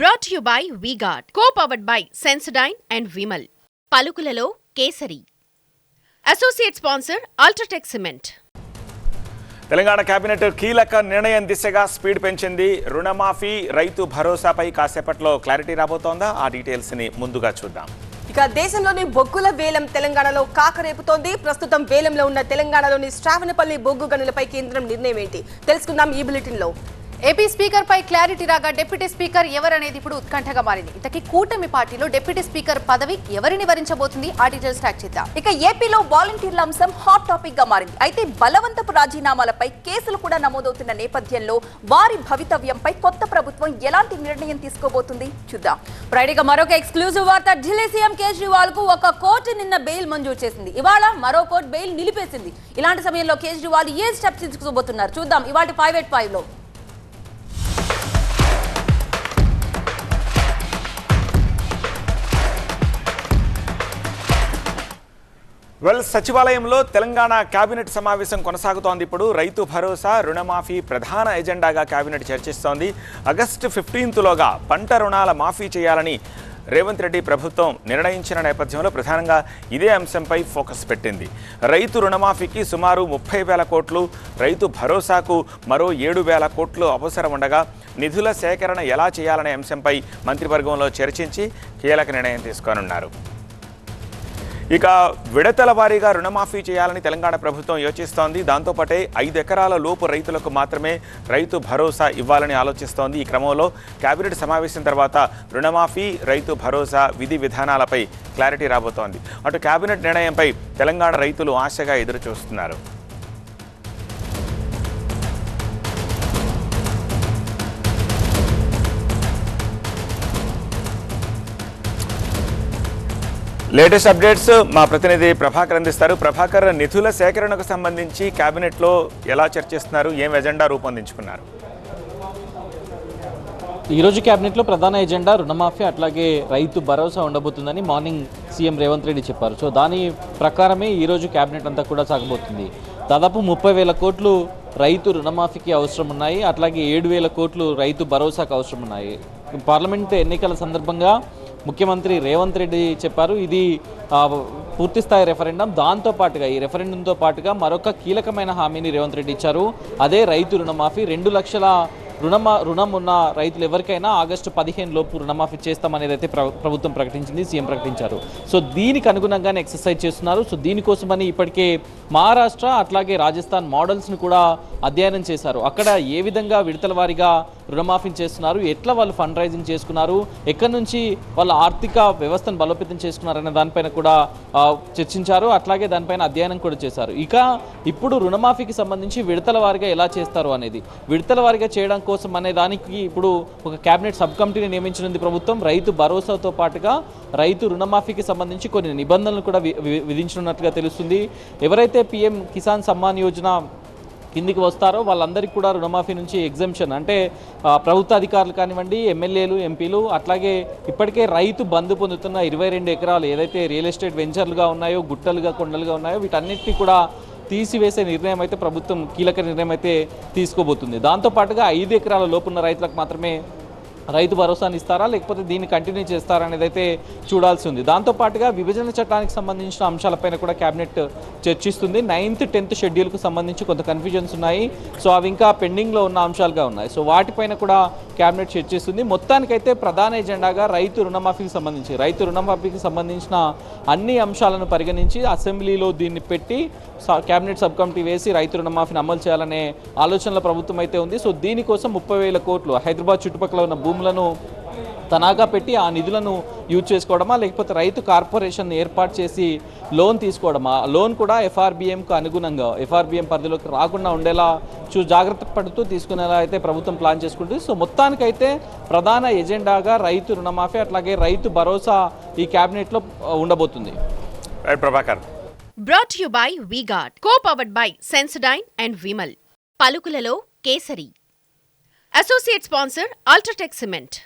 Brought you by VGuard co powered by Sensodyne and Vimal పలుకులలో Kesari. Associate sponsor UltraTech cement Telangana cabinet కీలక నిర్ణయం దిశగా speed పెంచింది. రుణమాఫీ రైతు భరోసాపై కాసేపట్లో క్లారిటీ రాబోతోందా? ఆ డీటెయిల్స్ని ముందుగా చూద్దాం. ఇక దేశంలోని బొగ్గుల వేలం తెలంగాణలో కాకరేపుతోంది. ప్రస్తుతం వేలంలో ఉన్న తెలంగాణలోని శ్రావణపల్లి బొగ్గు గనులపై కేంద్రం నిర్ణయం ఏంటి? తెలుసుకుందాం ఈ బులెటిన్లో. ఏపీ స్పీకర్ పై క్లారిటీ రాగా డిప్యూటీ స్పీకర్ ఎవరనేది ఇప్పుడు ఉత్కంఠగా మారింది. ఇంతకీ కూటమి పార్టీలో డిప్యూటీ స్పీకర్ పదవి ఎవరిని వరించబోతుంది? ఆ డీటెయిల్స్ ట్రాక్ చేద్దాం. ఇక ఏపీలో వాలంటీర్ల అంశం హాట్ టాపిక్గా మారింది. అయితే బలవంతపు రాజీనామాలపై కేసులు కూడా నమోదవుతున్న నేపథ్యంలో వారి భవితవ్యంపై కొత్త ప్రభుత్వం ఎలాంటి నిర్ణయం తీసుకోబోతుంది? చూద్దాం. ఫ్రైడేగా మరొక ఎక్స్క్లూజివ్ వార్త. ఢిల్లీ సీఎం కేజ్రీవాల్కు ఒక కోర్టు నిన్న బెయిల్ మంజూరు చేసింది. ఇవాళ మరో కోర్టు బెయిల్ నిలిపేసింది. ఇలాంటి సమయంలో కేజ్రీవాల్ ఏ స్టెప్స్ తీసుకోబోతున్నారు చూద్దాం. ఇవాటి ఫైవ్ ఎయిట్ ఫైవ్లో వెల్ సచివాలయంలో తెలంగాణ కేబినెట్ సమావేశం కొనసాగుతోంది. ఇప్పుడు రైతు భరోసా రుణమాఫీ ప్రధాన ఎజెండాగా కేబినెట్ చర్చిస్తోంది. ఆగస్టు ఫిఫ్టీన్త్లోగా పంట రుణాల మాఫీ చేయాలని రేవంత్ రెడ్డి ప్రభుత్వం నిర్ణయించిన నేపథ్యంలో ప్రధానంగా ఇదే అంశంపై ఫోకస్ పెట్టింది. రైతు రుణమాఫీకి సుమారు ముప్పై వేల కోట్లు రైతు భరోసాకు మరో ఏడు వేల కోట్లు అవసరం ఉండగా నిధుల సేకరణ ఎలా చేయాలనే అంశంపై మంత్రివర్గంలో చర్చించి కీలక నిర్ణయం తీసుకోనున్నారు. ఇక విడతల వారీగా రుణమాఫీ చేయాలని తెలంగాణ ప్రభుత్వం యోచిస్తోంది. దాంతోపాటే ఐదు ఎకరాల లోపు రైతులకు మాత్రమే రైతు భరోసా ఇవ్వాలని ఆలోచిస్తోంది. ఈ క్రమంలో కేబినెట్ సమావేశం తర్వాత రుణమాఫీ రైతు భరోసా విధి విధానాలపై క్లారిటీ రాబోతోంది. అటు కేబినెట్ నిర్ణయంపై తెలంగాణ రైతులు ఆశగా ఎదురు లేటెస్ట్ అప్డేట్స్ మా ప్రతినిధి ప్రభాకర్ అందిస్తారు. ప్రభాకర్ నిధుల సేకరణకు సంబంధించి కేబినెట్లో ఎలా చర్చిస్తున్నారు ఏం ఎజెండా రూపొందించుకున్నారు? ఈరోజు కేబినెట్లో ప్రధాన ఎజెండా రుణమాఫీ అట్లాగే రైతు భరోసా ఉండబోతుందని మార్నింగ్ సీఎం రేవంత్ రెడ్డి చెప్పారు. సో దాని ప్రకారమే ఈరోజు కేబినెట్ అంతా కూడా సాగబోతుంది. దాదాపు ముప్పై వేల కోట్లు రైతు రుణమాఫీకి అవసరం ఉన్నాయి. అట్లాగే ఏడు వేల కోట్లు రైతు భరోసాకు అవసరం ఉన్నాయి. పార్లమెంట్ ఎన్నికల సందర్భంగా ముఖ్యమంత్రి రేవంత్ రెడ్డి చెప్పారు ఇది పూర్తిస్థాయి రెఫరెండం దాంతో పాటుగా ఈ రెఫరెండంతో పాటుగా మరొక కీలకమైన హామీని రేవంత్ రెడ్డి ఇచ్చారు. అదే రైతు రుణమాఫీ. రెండు లక్షల రుణమా రుణం ఉన్న రైతులు ఎవరికైనా ఆగస్టు పదిహేను లోపు రుణమాఫీ చేస్తామనేది అయితే ప్రభుత్వం ప్రకటించింది సీఎం ప్రకటించారు. సో దీనికి అనుగుణంగానే ఎక్సర్సైజ్ చేస్తున్నారు. సో దీనికోసమని ఇప్పటికే మహారాష్ట్ర అట్లాగే రాజస్థాన్ మోడల్స్ను కూడా అధ్యయనం చేశారు. అక్కడ ఏ విధంగా విడతల వారిగా రుణమాఫీ చేస్తున్నారు? ఎట్లా వాళ్ళు ఫండ్ రైజింగ్ చేసుకున్నారు? ఎక్కడి నుంచి వాళ్ళ ఆర్థిక వ్యవస్థను బలోపేతం చేసుకున్నారనే దానిపైన కూడా చర్చించారు. అట్లాగే దానిపైన అధ్యయనం కూడా చేశారు. ఇక ఇప్పుడు రుణమాఫీకి సంబంధించి విడతల వారిగా ఎలా చేస్తారు అనేది. విడతల వారిగా చేయడం కోసం అనే దానికి ఇప్పుడు ఒక కేబినెట్ సబ్ కమిటీని నియమించినది ప్రభుత్వం. రైతు భరోసాతో పాటుగా రైతు రుణమాఫీకి సంబంధించి కొన్ని నిబంధనలు కూడా వి- వి- విధించనున్నట్లుగా తెలుస్తుంది. ఎవరైతే పిఎం కిసాన్ సమ్మాన్ యోజన కిందికి వస్తారో వాళ్ళందరికీ కూడా రుణమాఫీ నుంచి ఎగ్జంప్షన్. అంటే ప్రభుత్వ అధికారులు కానివ్వండి ఎమ్మెల్యేలు ఎంపీలు అట్లాగే ఇప్పటికే రైతు బంధు పొందుతున్న ఇరవై రెండు ఎకరాలు ఏదైతే రియల్ ఎస్టేట్ వెంచర్లుగా ఉన్నాయో గుట్టలుగా కొండలుగా ఉన్నాయో వీటన్నిటిని కూడా తీసివేసే నిర్ణయం అయితే ప్రభుత్వం కీలక నిర్ణయం అయితే తీసుకోబోతుంది. దాంతోపాటుగా ఐదు ఎకరాల లోపున్న రైతులకు మాత్రమే రైతు భరోసాని ఇస్తారా? లేకపోతే దీన్ని కంటిన్యూ చేస్తారా అనేది అయితే చూడాల్సి ఉంది. దాంతోపాటుగా విభజన చట్టానికి సంబంధించిన అంశాలపైన కూడా క్యాబినెట్ చర్చిస్తుంది. నైన్త్ టెన్త్ షెడ్యూల్కు సంబంధించి కొంత కన్ఫ్యూజన్స్ ఉన్నాయి. సో అవి ఇంకా పెండింగ్లో ఉన్న అంశాలుగా ఉన్నాయి. సో వాటిపైన కూడా కేబినెట్ చర్చిస్తుంది మొత్తానికైతే ప్రధాన ఎజెండాగా రైతు రుణమాఫీకి సంబంధించి రైతు రుణమాఫీకి సంబంధించిన అన్ని అంశాలను పరిగణించి అసెంబ్లీలో దీన్ని పెట్టి స- కేబినెట్ సబ్ కమిటీ వేసి రైతు రుణమాఫీని అమలు చేయాలనే ఆలోచనల ప్రభుత్వం అయితే ఉంది. సో దీనికోసం ముప్పై వేల కోట్లు హైదరాబాద్ చుట్టుపక్కల ఉన్న భూములను తనాగా పెట్టి ఆ నిధులను యూజ్ చేసుకోవడమా లేకపోతే రైతు కార్పొరేషన్ ఏర్పాటు చేసి లోన్ తీసుకోవడమా? లోన్ కూడా ఎఫ్ఆర్బిఎంకు అనుగుణంగా ఎఫ్ఆర్బిఎం పరిధిలోకి రాకుండా ఉండేలా చూ జాగ్రత్త పడుతూ తీసుకునేలా అయితే ప్రభుత్వం ప్లాన్ చేసుకుంటుంది. సో మొత్తానికైతే ప్రధాన ఎజెండాగా రైతు రుణమాఫీ అట్లాగే రైతు భరోసా ఈ క్యాబినెట్లో ఉండబోతుంది. Right Prabhakar. Brought you by VGuard co powered by Sensodyne and Vimal పలుకులలో Kesari. Associate sponsor UltraTech cement